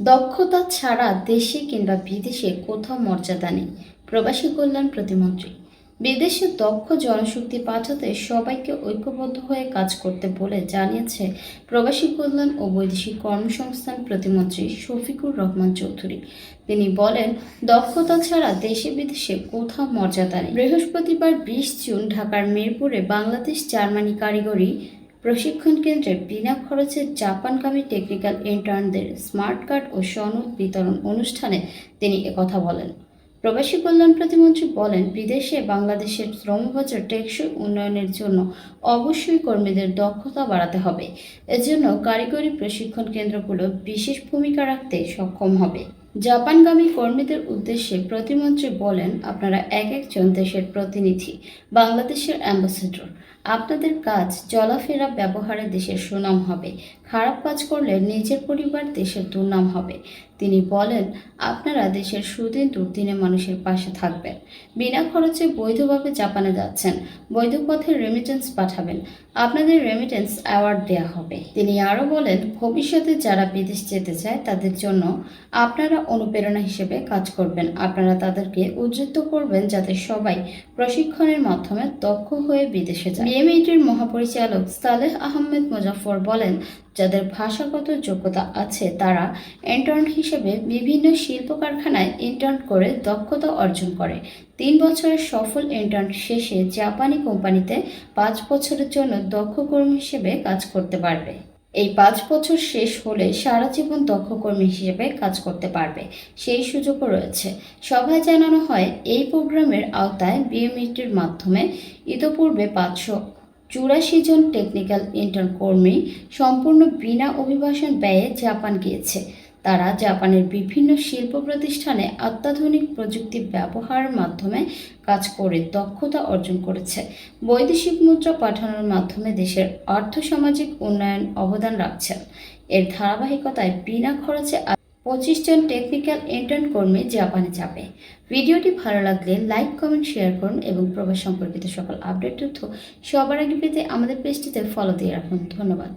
দক্ষতা ছাড়া দেশে কিংবা বিদেশে কোথাও মর্যাদা নেই। প্রবাসী কল্যাণ প্রতিমন্ত্রী। বিদেশে দক্ষ জনশক্তি পাঠাতে সবাইকে ঐক্যবদ্ধ হয়ে কাজ করতে বলে জানিয়েছে প্রবাসী কল্যাণ ও বৈদেশিক কর্মসংস্থান প্রতিমন্ত্রী শফিকুর রহমান চৌধুরী। তিনি বলেন, দক্ষতা ছাড়া দেশে বিদেশে কোথাও মর্যাদা নেই। বৃহস্পতিবার বিশ জুন ঢাকার মিরপুরে বাংলাদেশ জার্মানি কারিগরি প্রশিক্ষণ কেন্দ্রে বিনা খরচে জাপানগামী টেকনিক্যাল ইন্টার্নদের স্মার্ট কার্ড ও সনদ বিতরণ অনুষ্ঠানে তিনি একথা বলেন। প্রবাসী কল্যাণ প্রতিমন্ত্রী বলেন, বিদেশে বাংলাদেশের শ্রমবাজার টেকসই উন্নয়নের জন্য অবশ্যই কর্মীদের দক্ষতা বাড়াতে হবে। এজন্য কারিগরি প্রশিক্ষণ কেন্দ্রগুলো বিশেষ ভূমিকা রাখতে সক্ষম হবে। জাপানগামী কর্মীদের উদ্দেশ্যে প্রতিমন্ত্রী বলেন, আপনারা এক একজন দেশের প্রতিনিধি, বাংলাদেশের অ্যাম্বাসেডর। আপনাদের কাজ চলাফেরা ব্যবহারে দেশের সুনাম হবে। খারাপ কাজ করলে নিজের পরিবার দেশের দুর্নাম হবে। তিনি বলেন, আপনারা দেশের সুদিন দুর্দিনে মানুষের পাশে থাকবেন। বিনা খরচে বৈধভাবে জাপানে যাচ্ছেন। বৈধ পথে রেমিটেন্স পাঠাবেন। আপনাদের রেমিটেন্স অ্যাওয়ার্ড দেওয়া হবে। তিনি আরও বলেন, ভবিষ্যতে যারা বিদেশ যেতে চায়, তাদের জন্য আপনারা অনুপ্রেরণা হিসেবে কাজ করবেন। আপনারা তাদেরকে উজ্জীবিত করবেন যাতে সবাই প্রশিক্ষণের মাধ্যমে দক্ষ হয়ে বিদেশে যায়। বিএমইটির মহাপরিচালক সালেহ আহমেদ মুজাফর বলেন, যাদের ভাষাগত যোগ্যতা আছে, তারা ইন্টার্ন হিসেবে বিভিন্ন শিল্প কারখানায় ইন্টার্ন করে দক্ষতা অর্জন করে। তিন বছরের সফল ইন্টার্ন শেষে জাপানি কোম্পানিতে পাঁচ বছরের জন্য দক্ষ কর্মী হিসেবে কাজ করতে পারবে। এই পাঁচ বছর শেষ হলে সারা জীবন দক্ষ কর্মী হিসেবে কাজ করতে পারবে, সেই সুযোগও রয়েছে। সভায় জানানো হয়, এই প্রোগ্রামের আওতায় বিএমইটির মাধ্যমে ইতোপূর্বে পাঁচশো চুরাশি জন টেকনিক্যাল ইন্টার্ন কর্মী সম্পূর্ণ বিনা অভিবাসন ব্যয়ে জাপান গিয়েছে। তারা জাপানের বিভিন্ন শিল্প প্রতিষ্ঠানে অত্যাধুনিক প্রযুক্তি ব্যবহারের মাধ্যমে কাজ করে দক্ষতা অর্জন করেছে। বৈদেশিক মুদ্রা পাঠানোর মাধ্যমে দেশের আর্থসামাজিক উন্নয়ন অবদান রাখছেন এর ধারাবাহিকতায় বিনা খরচে পঁচিশ জন টেকনিক্যাল ইন্টার্ন কর্মী জাপানে যাবে। ভিডিওটি ভালো লাগলে লাইক কমেন্ট শেয়ার করুন এবং প্রবাস সম্পর্কিত সকল আপডেট তথ্য সবার আগে পেতে আমাদের পেজটিতে ফলো দিয়ে রাখুন। ধন্যবাদ।